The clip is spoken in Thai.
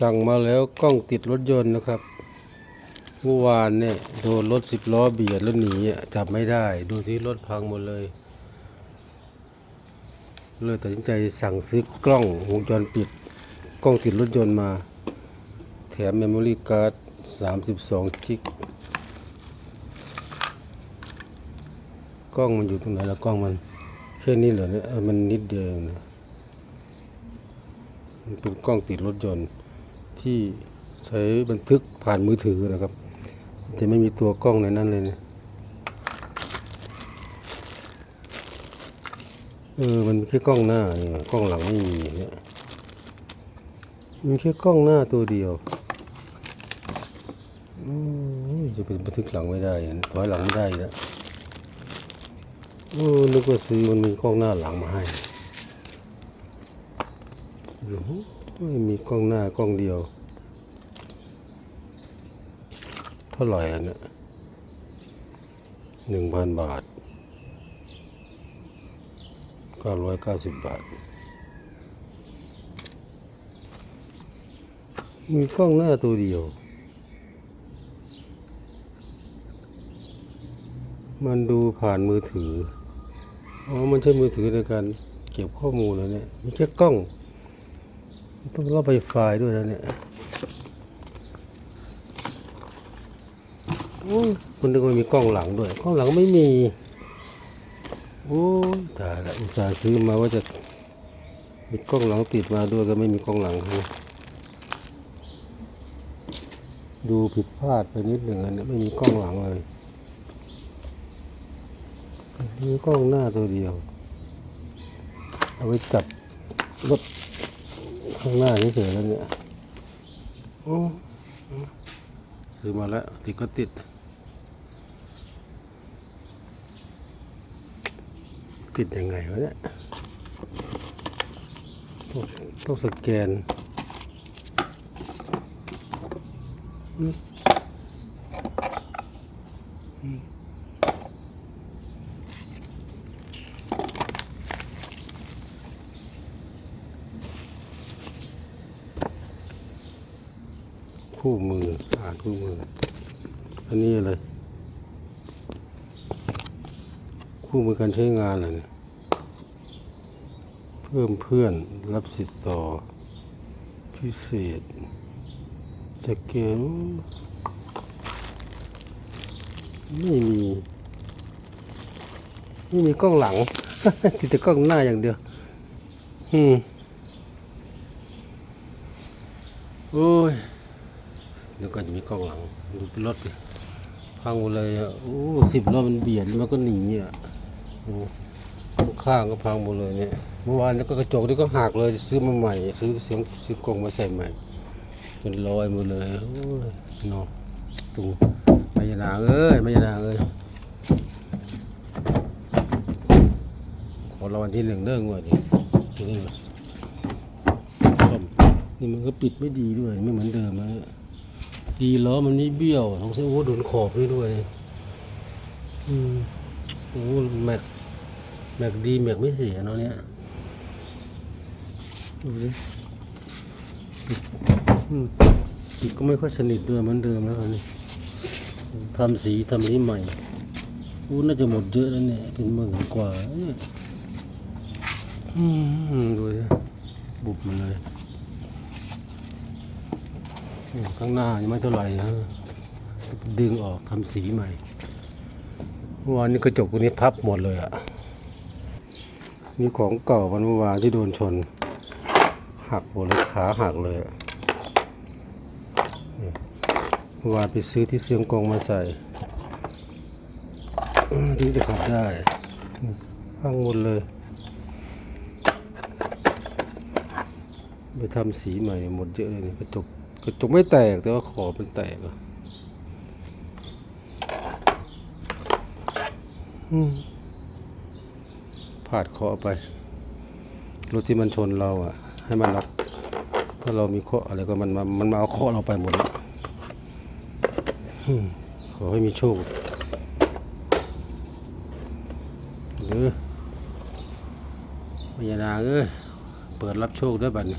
สั่งมาแล้วกล้องติดรถยนต์นะครับเมื่อวานเนี่ยโดนรถสิบล้อเบียดแล้วหนีจับไม่ได้ ดูที่รถพังหมดเลยเลยตัดสินใจสั่งซื้อกล้องวงจรปิด กล้องติดรถยนต์มา แถมเมมโมรี่การ์ด32จิกกล้องมันอยู่ตรงไหนละกล้องมันแค่นี้เหรอเนี่ยมันนิดเดียวนะมันเป็นกล้องติดรถยนต์ ที่ใช้บันทึกผ่านมือถือนะครับ จะไม่มีตัวกล้องในนั้นเลยเนี่ยเออมันแค่กล้องหน้านี่กล้องหลังไม่มีเนี่ยมีแค่กล้องหน้าตัวเดียวอจะเป็นบันทึกหลังไม่ได้ถอยหลังไม่ได้แล้วโอ้นึกว่าซื้อมันมีกล้องหน้าหลังมาให้โอ้โหไม่มีกล้องหน้ากล้องเดียว เท่าไหร่อันเนี่ยหนึ่งพันบาทเก้าร้อยเก้าสิบบาท มีกล้องหน้าตัวเดียว มันดูผ่านมือถือ อ๋อ มันใช้มือถือในการเก็บข้อมูลแล้วเนี่ย มีแค่กล้อง ต้องรับไฟไฟล์ด้วยนะเนี่ย โอ้ยคนนึกว่ามีกล้องหลังด้วย กล้องหลังไม่มี โอ้ยตายละอุตส่าห์ซื้อมาว่าจะมีกล้องหลังติดมาด้วยก็ไม่มีกล้องหลังดูผิดพลาดไปนิดหนึ่งอันเนี้ไม่มีกล้องหลังเลย มีกล้องหน้าตัวเดียว เอาไว้จับรถข้างหน้านี่เฉยแล้วเนี่ยโอ้ ซื้อมาแล้ว ติดก็ติด ติดยังไงวะเนี่ยต้องต้องสแกน คู่มืออ่านคู่มือ อันนี้อะไร คู่มือการใช้งานเหรอเนี่ยเพิ่มเพื่อนรับสิทธิ์ต่อ พิเศษสแกนไม่มีไม่มีกล้องหลัง ติดแต่กล้องหน้าอย่างเดียว อืม โอ้ย เดี๋ยวก็จะมีกล้องหลังดูรถพังหมดเลยอะโอ้สิบล้อมันเบียดมันก็หนีอะโอ้ข้างก็พังหมดเลยเนี่ยเมื่อวานนี้วก็กระจกนี่ก็หักเลยซื้อมาใหม่ ซื้อเสียงซื้อกล่องมาใส่ใหม่เป็นรอยหมดเลยโอ้ยนอตูไมายนาเอ้ยมายนาเอ้ยขอรางวัลที่หนึ่งเด้องวดนี้ที่นี่ส้มนี่มันก็ปิดไม่ดีด้วยไม่เหมือนเดิมนะ ดีล้อมันนี่เบี้ยวต้องใช้โอ้โดนขอบนี่ด้วยอืมโอ้แม็กแม็กดีแม็กไม่เสียเนาะเนี่ยดูดิปิดอืมปิดก็ไม่ค่อยสนิทด้วยเหมือนเดิมแล้วตอนนี้ทำสีทำนี้ใหม่อู้น่าจะหมดเยอะแล้วเนี่ย เป็นหมื่นกว่าเนี่ยอืมดูสิบุบมาเลยอืม ข้างหน้ายังไม่เท่าไหร่ฮะดึงออกทำสีใหม่เมื่อวานนี้กระจกตัวนี้พับหมดเลยอะมีของเก่าวันเมื่อวานที่โดนชน หักหมดเลยขาหักเลยเมื่อวานไปซื้อที่เสียงกงมาใส่อืมถึงจะขับได้นี่พังหมดเลยไปทำสีใหม่หมดเยอะเลยกระจก กระจกไม่แตกแต่ว่าขอบมันแตกอะอืมพาดเคาะไป รถที่มันชนเราอะ ให้มันรับถ้าเรามีเคาะอะไรก็มันมามันมาเอาเคาะเราไปหมดแล้วขอให้มีโชคหรือพญานางเอ้ยเปิดรับโชคด้วยบัดนี้